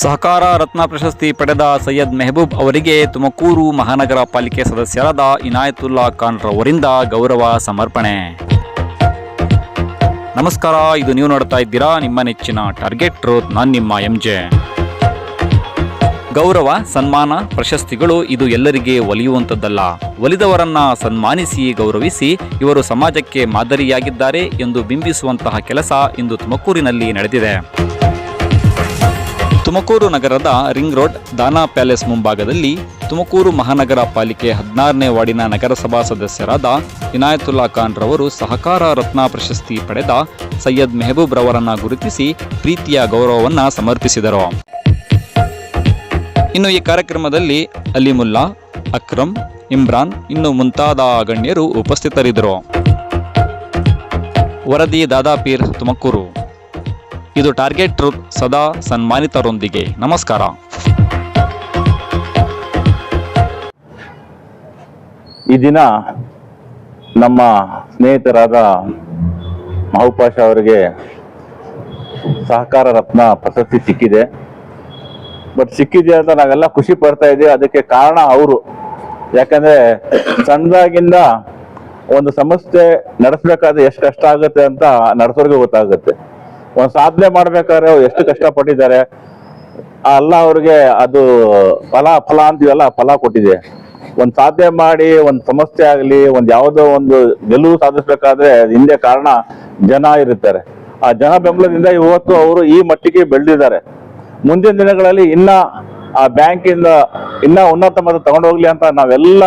ಸಹಕಾರ ರತ್ನ ಪ್ರಶಸ್ತಿ ಪಡೆದ ಸೈಯದ್ ಮೆಹಬೂಬ್ ಅವರಿಗೆ ತುಮಕೂರು ಮಹಾನಗರ ಪಾಲಿಕೆ ಸದಸ್ಯರಾದ ಇನಾಯತುಲ್ಲಾ ಖಾನ್ ರವರಿಂದ ಗೌರವ ಸಮರ್ಪಣೆ. ನಮಸ್ಕಾರ, ಇದು ನೀವು ನೋಡ್ತಾ ಇದ್ದೀರಾ ನಿಮ್ಮ ನೆಚ್ಚಿನ ಟಾರ್ಗೆಟ್ ರೋತ್ ನಾನು ನಿಮ್ಮ ಎಂ ಜೆ ಗೌರವ, ಸನ್ಮಾನ, ಪ್ರಶಸ್ತಿಗಳು ಇದು ಎಲ್ಲರಿಗೆ ಒಲಿಯುವಂಥದ್ದಲ್ಲ. ಒಲಿದವರನ್ನ ಸನ್ಮಾನಿಸಿ, ಗೌರವಿಸಿ ಇವರು ಸಮಾಜಕ್ಕೆ ಮಾದರಿಯಾಗಿದ್ದಾರೆ ಎಂದು ಬಿಂಬಿಸುವಂತಹ ಕೆಲಸ ಇಂದು ತುಮಕೂರಿನಲ್ಲಿ ನಡೆದಿದೆ. ತುಮಕೂರು ನಗರದ ರಿಂಗ್ ರೋಡ್ ದಾನಾ ಪ್ಯಾಲೇಸ್ ಮುಂಭಾಗದಲ್ಲಿ ತುಮಕೂರು ಮಹಾನಗರ ಪಾಲಿಕೆ ಹದಿನಾರನೇ ವಾರ್ಡಿನ ನಗರಸಭಾ ಸದಸ್ಯರಾದ ಇನಾಯತುಲ್ಲಾ ಖಾನ್ ರವರು ಸಹಕಾರ ರತ್ನ ಪ್ರಶಸ್ತಿ ಪಡೆದ ಸೈಯದ್ ಮೆಹಬೂಬ್ ರವರನ್ನ ಗುರುತಿಸಿ ಪ್ರೀತಿಯ ಗೌರವವನ್ನು ಸಮರ್ಪಿಸಿದರು. ಇನ್ನು ಈ ಕಾರ್ಯಕ್ರಮದಲ್ಲಿ ಅಲಿಮುಲ್ಲಾ, ಅಕ್ರಮ್, ಇಮ್ರಾನ್, ಇನ್ನು ಮುಂತಾದ ಗಣ್ಯರು ಉಪಸ್ಥಿತರಿದ್ದರು. ವರದಿ ದಾದಾಪೀರ್ ತುಮಕೂರು. ಇದು ಟಾರ್ಗೆಟ್ ಟ್ರೂತ್ ಸದಾ ಸನ್ಮಾನಿತರೊಂದಿಗೆ. ನಮಸ್ಕಾರ. ಈ ದಿನ ನಮ್ಮ ಸ್ನೇಹಿತರಾದ ಮಹೋಪಾಶ ಅವರಿಗೆ ಸಹಕಾರ ರತ್ನ ಪ್ರಶಸ್ತಿ ಸಿಕ್ಕಿದೆ. ಬಟ್ ಸಿಕ್ಕಿದೆ ಅಂತ ನಾವೆಲ್ಲ ಖುಷಿ ಪಡ್ತಾ ಇದ್ದೀವಿ. ಅದಕ್ಕೆ ಕಾರಣ ಅವರು. ಯಾಕಂದ್ರೆ ಸಣ್ಣದಾಗಿಂದ ಒಂದು ಸಂಸ್ಥೆ ನಡೆಸ್ಬೇಕಾದ್ರೆ ಎಷ್ಟು ಕಷ್ಟ ಆಗುತ್ತೆ ಅಂತ ನಡೆಸೋರಿಗೆ ಗೊತ್ತಾಗುತ್ತೆ. ಒಂದು ಸಾಧನೆ ಮಾಡ್ಬೇಕಾದ್ರೆ ಅವ್ರು ಎಷ್ಟು ಕಷ್ಟಪಟ್ಟಿದ್ದಾರೆ. ಅಲ್ಲ ಅವ್ರಿಗೆ ಅದು ಫಲ ಫಲ ಅಂತೀವಲ್ಲ, ಫಲ ಕೊಟ್ಟಿದೆ. ಒಂದ್ ಸಾಧನೆ ಮಾಡಿ, ಒಂದ್ ಸಮಸ್ಯೆ ಆಗ್ಲಿ, ಒಂದ್ ಯಾವುದೋ ಒಂದು ಗೆಲುವು ಸಾಧಿಸ್ಬೇಕಾದ್ರೆ ಹಿಂದೆ ಕಾರಣ ಜನ ಇರುತ್ತಾರೆ. ಆ ಜನ ಬೆಂಬಲದಿಂದ ಇವತ್ತು ಅವರು ಈ ಮಟ್ಟಿಗೆ ಬೆಳೆದಿದ್ದಾರೆ. ಮುಂದಿನ ದಿನಗಳಲ್ಲಿ ಇನ್ನ ಆ ಬ್ಯಾಂಕಿಂದ ಇನ್ನ ಉನ್ನತ ಮಟ್ಟ ತಗೊಂಡೋಗ್ಲಿ ಅಂತ ನಾವೆಲ್ಲ,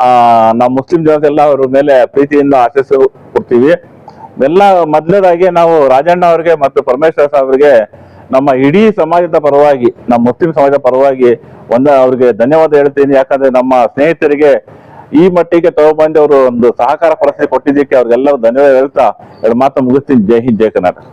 ಆ, ನಮ್ಮ ಮುಸ್ಲಿಂ ಜನತೆ ಎಲ್ಲ ಅವ್ರ ಮೇಲೆ ಪ್ರೀತಿಯಿಂದ ಆಶಿಸಿ ಕೊಡ್ತೀವಿ. ಎಲ್ಲ ಮೊದಲದಾಗಿ ನಾವು ರಾಜಣ್ಣ ಅವರಿಗೆ ಮತ್ತು ಪರಮೇಶ್ವರ ಅವರಿಗೆ ನಮ್ಮ ಇಡೀ ಸಮಾಜದ ಪರವಾಗಿ, ನಮ್ಮ ಮುಸ್ಲಿಂ ಸಮಾಜದ ಪರವಾಗಿ ಒಂದ ಅವ್ರಿಗೆ ಧನ್ಯವಾದ ಹೇಳ್ತೀನಿ. ಯಾಕಂದ್ರೆ ನಮ್ಮ ಸ್ನೇಹಿತರಿಗೆ ಈ ಮಟ್ಟಿಗೆ ತಗೊಬಂದು ಅವರು ಒಂದು ಸಹಕಾರ ಪ್ರಶ್ನೆ ಕೊಟ್ಟಿದ್ದಕ್ಕೆ ಅವ್ರಿಗೆಲ್ಲರೂ ಧನ್ಯವಾದ ಹೇಳ್ತಾ ಎರಡು ಮಾತು ಮುಗಿಸ್ತೀನಿ. ಜೈ ಹಿಂದ್, ಜೈ ಕರ್ನಾಟಕ.